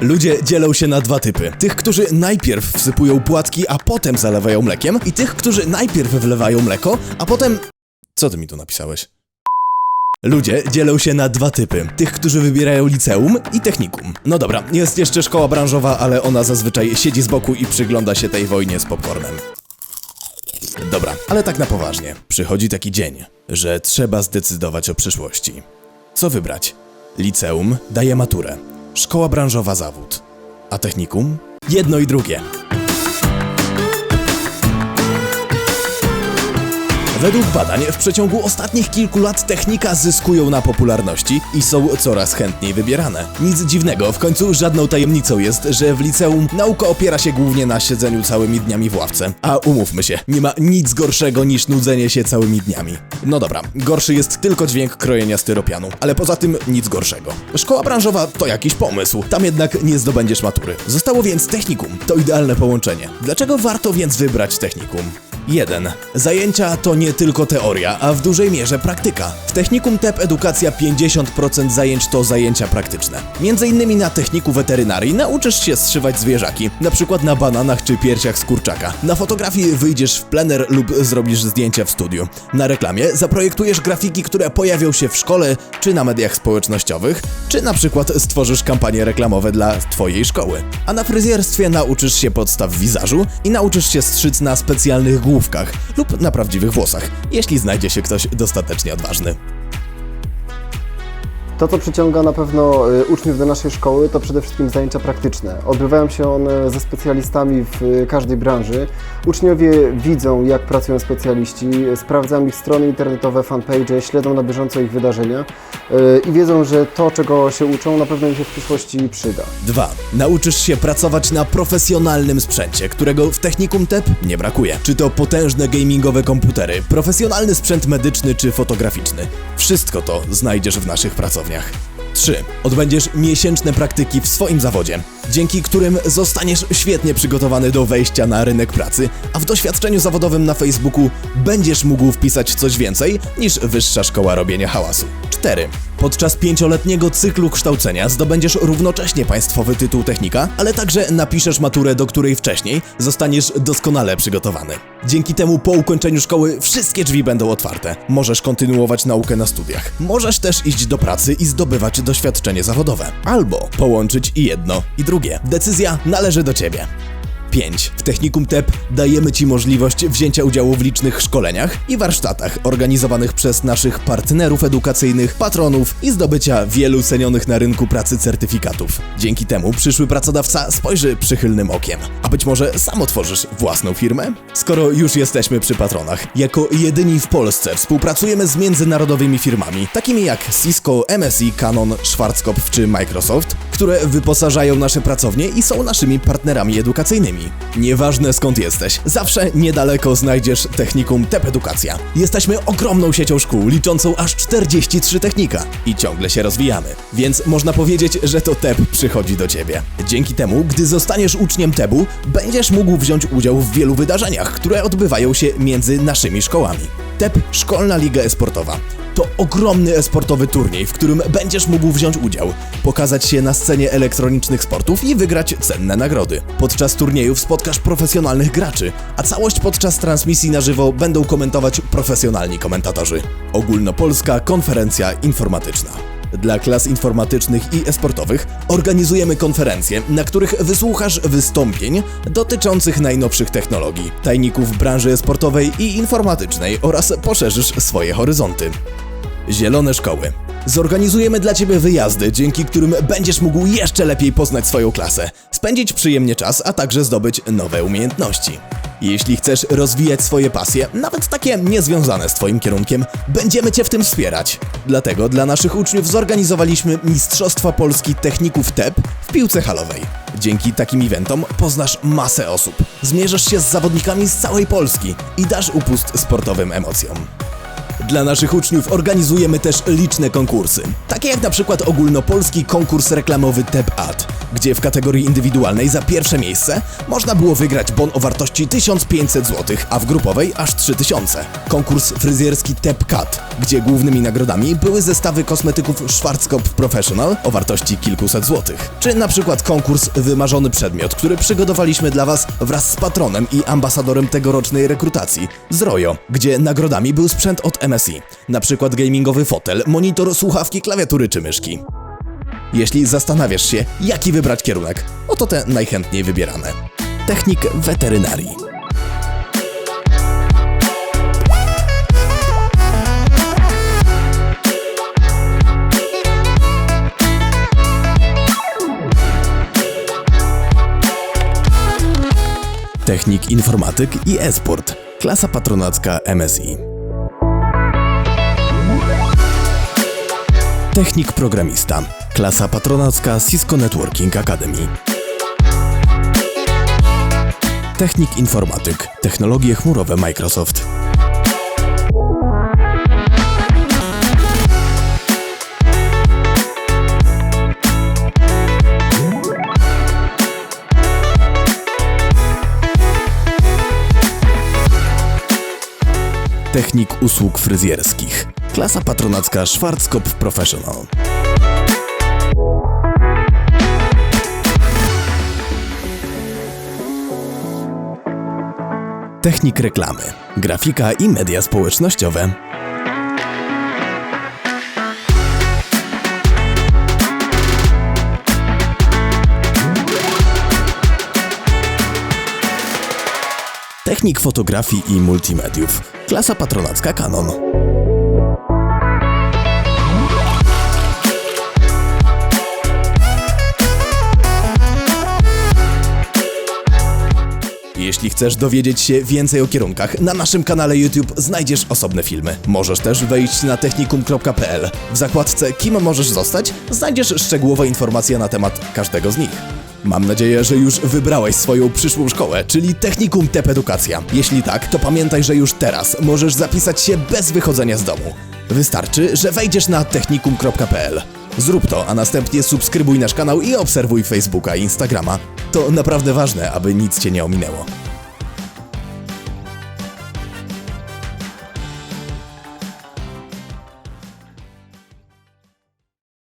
Ludzie dzielą się na dwa typy. Tych, którzy najpierw wsypują płatki, a potem zalewają mlekiem i tych, którzy najpierw wlewają mleko, a potem... Co ty mi tu napisałeś? Ludzie dzielą się na dwa typy. Tych, którzy wybierają liceum i technikum. No dobra, jest jeszcze szkoła branżowa, ale ona zazwyczaj siedzi z boku i przygląda się tej wojnie z popcornem. Dobra, ale tak na poważnie. Przychodzi taki dzień, że trzeba zdecydować o przyszłości. Co wybrać? Liceum daje maturę, szkoła branżowa zawód, a technikum? Jedno i drugie. Według badań w przeciągu ostatnich kilku lat technika zyskują na popularności i są coraz chętniej wybierane. Nic dziwnego, w końcu żadną tajemnicą jest, że w liceum nauka opiera się głównie na siedzeniu całymi dniami w ławce. A umówmy się, nie ma nic gorszego niż nudzenie się całymi dniami. No dobra, gorszy jest tylko dźwięk krojenia styropianu, ale poza tym nic gorszego. Szkoła branżowa to jakiś pomysł, tam jednak nie zdobędziesz matury. Zostało więc technikum, to idealne połączenie. Dlaczego warto więc wybrać technikum? 1. Zajęcia to nie tylko teoria, a w dużej mierze praktyka. W technikum TEP edukacja 50% zajęć to zajęcia praktyczne. Między innymi na techniku weterynarii nauczysz się zszywać zwierzaki, na przykład na bananach czy piersiach z kurczaka. Na fotografii wyjdziesz w plener lub zrobisz zdjęcia w studiu. Na reklamie zaprojektujesz grafiki, które pojawią się w szkole czy na mediach społecznościowych, czy na przykład stworzysz kampanie reklamowe dla twojej szkoły. A na fryzjerstwie nauczysz się podstaw wizażu i nauczysz się strzyc na specjalnych główkach lub na prawdziwych włosach, jeśli znajdzie się ktoś dostatecznie odważny. To, co przyciąga na pewno y, uczniów do naszej szkoły, to przede wszystkim zajęcia praktyczne. Odbywają się one ze specjalistami w y, każdej branży. Uczniowie widzą, jak pracują specjaliści, sprawdzają ich strony internetowe, fanpage, śledzą na bieżąco ich wydarzenia y, i wiedzą, że to, czego się uczą, na pewno im się w przyszłości przyda. 2. Nauczysz się pracować na profesjonalnym sprzęcie, którego w technikum TEP nie brakuje. Czy to potężne gamingowe komputery, profesjonalny sprzęt medyczny czy fotograficzny. Wszystko to znajdziesz w naszych pracowniach. 3. Odbędziesz miesięczne praktyki w swoim zawodzie, dzięki którym zostaniesz świetnie przygotowany do wejścia na rynek pracy, a w doświadczeniu zawodowym na Facebooku będziesz mógł wpisać coś więcej niż wyższa szkoła robienia hałasu. 4. Podczas pięcioletniego cyklu kształcenia zdobędziesz równocześnie państwowy tytuł technika, ale także napiszesz maturę, do której wcześniej zostaniesz doskonale przygotowany. Dzięki temu po ukończeniu szkoły wszystkie drzwi będą otwarte. Możesz kontynuować naukę na studiach. Możesz też iść do pracy i zdobywać doświadczenie zawodowe. Albo połączyć i jedno, i drugie. Decyzja należy do ciebie. 5. W Technikum TEP dajemy Ci możliwość wzięcia udziału w licznych szkoleniach i warsztatach organizowanych przez naszych partnerów edukacyjnych, patronów i zdobycia wielu cenionych na rynku pracy certyfikatów. Dzięki temu przyszły pracodawca spojrzy przychylnym okiem. A być może sam otworzysz własną firmę? Skoro już jesteśmy przy patronach, jako jedyni w Polsce współpracujemy z międzynarodowymi firmami, takimi jak Cisco, MSI, Canon, Schwarzkopf czy Microsoft, które wyposażają nasze pracownie i są naszymi partnerami edukacyjnymi. Nieważne skąd jesteś, zawsze niedaleko znajdziesz technikum TEP Edukacja. Jesteśmy ogromną siecią szkół, liczącą aż 43 technika i ciągle się rozwijamy, więc można powiedzieć, że to TEP przychodzi do ciebie. Dzięki temu, gdy zostaniesz uczniem TEBu, będziesz mógł wziąć udział w wielu wydarzeniach, które odbywają się między naszymi szkołami. TEP Szkolna Liga Esportowa to ogromny esportowy turniej, w którym będziesz mógł wziąć udział, pokazać się na scenie elektronicznych sportów i wygrać cenne nagrody. Podczas turniejów spotkasz profesjonalnych graczy, a całość podczas transmisji na żywo będą komentować profesjonalni komentatorzy. Ogólnopolska konferencja informatyczna. Dla klas informatycznych i esportowych organizujemy konferencje, na których wysłuchasz wystąpień dotyczących najnowszych technologii, tajników branży esportowej i informatycznej oraz poszerzysz swoje horyzonty. Zielone Szkoły. Zorganizujemy dla Ciebie wyjazdy, dzięki którym będziesz mógł jeszcze lepiej poznać swoją klasę, spędzić przyjemnie czas, a także zdobyć nowe umiejętności. Jeśli chcesz rozwijać swoje pasje, nawet takie niezwiązane z Twoim kierunkiem, będziemy Cię w tym wspierać. Dlatego dla naszych uczniów zorganizowaliśmy Mistrzostwa Polski Techników TEP w piłce halowej. Dzięki takim eventom poznasz masę osób, zmierzysz się z zawodnikami z całej Polski i dasz upust sportowym emocjom. Dla naszych uczniów organizujemy też liczne konkursy, takie jak na przykład ogólnopolski konkurs reklamowy TEP-AD, gdzie w kategorii indywidualnej za pierwsze miejsce można było wygrać bon o wartości 1500 zł, a w grupowej aż 3000. Konkurs fryzjerski TEP-CAT, gdzie głównymi nagrodami były zestawy kosmetyków Schwarzkopf Professional o wartości kilkuset złotych. Czy na przykład konkurs Wymarzony Przedmiot, który przygotowaliśmy dla Was wraz z patronem i ambasadorem tegorocznej rekrutacji, z Rojo, gdzie nagrodami był sprzęt od MSI, na przykład gamingowy fotel, monitor, słuchawki, klawiatury czy myszki. Jeśli zastanawiasz się, jaki wybrać kierunek, oto te najchętniej wybierane. Technik weterynarii. Technik informatyk i e-sport. Klasa patronacka MSI. Technik programista. Klasa patronacka Cisco Networking Academy. Technik informatyk. Technologie chmurowe Microsoft. Technik usług fryzjerskich. Klasa patronacka Schwarzkopf Professional. Technik reklamy. Grafika i media społecznościowe. Technik fotografii i multimediów. Klasa patronacka Canon. Jeśli chcesz dowiedzieć się więcej o kierunkach, na naszym kanale YouTube znajdziesz osobne filmy. Możesz też wejść na technikum.pl. W zakładce Kim możesz zostać znajdziesz szczegółowe informacje na temat każdego z nich. Mam nadzieję, że już wybrałeś swoją przyszłą szkołę, czyli Technikum TEP Edukacja. Jeśli tak, to pamiętaj, że już teraz możesz zapisać się bez wychodzenia z domu. Wystarczy, że wejdziesz na technikum.pl. Zrób to, a następnie subskrybuj nasz kanał i obserwuj Facebooka i Instagrama. To naprawdę ważne, aby nic Cię nie ominęło.